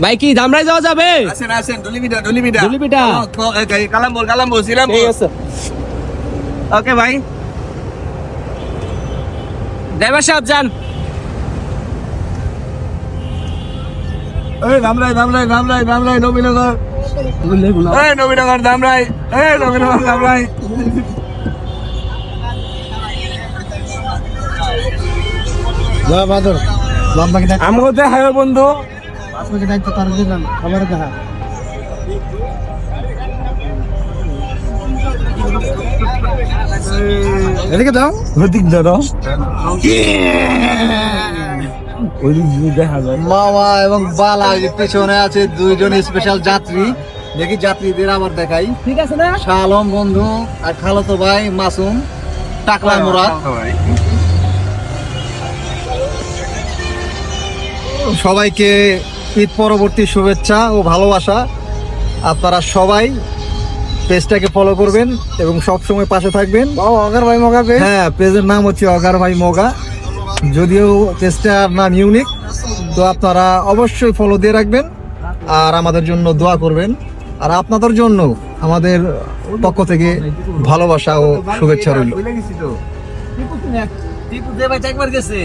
ভাই কি ধামরাই যাওয়া যাবে? আসেন আসেন ডুলিবিটা ডুলিবিটা ডুলিবিটা? কালাম্বর কালাম্বর ছিলাম ঠিক আছে। ওকে ভাই। ড্রাইভার সাহেব যান। এই ধামরাই ধামরাই ধামরাই ধামরাই নবীনগর। এই নবীনগর ধামরাই। এই নবীনগর ধামরাই। আমাকে দেখায় বন্ধু। এদিকে দাও। ওদিক ধরো ওদিক দিয়ে দেখা যায়। মামা এবং বালা পিছনে আছে দুইজন স্পেশাল যাত্রী। দেখি যাত্রীদের আবার দেখাই। ঠিক আছে না? শালম বন্ধু আর খালতো ভাই মাসুম টাকলা মুরাদ। সবাইকে ঈদ পরবর্তী শুভেচ্ছা ও ভালোবাসা। আপনারা সবাই পেজটাকে ফলো করবেন এবং সব সময় পাশে থাকবেন। অগার ভাই মগা হ্যাঁ পেজের নাম হচ্ছে অগার ভাই মগা। যদিও পেজটার নাম ইউনিক তো আপনারা অবশ্যই ফলো দিয়ে রাখবেন আর আমাদের জন্য দোয়া করবেন। আর আপনাদের জন্য আমাদের পক্ষ থেকে ভালোবাসা ও শুভেচ্ছা রইল। একবার গেছে।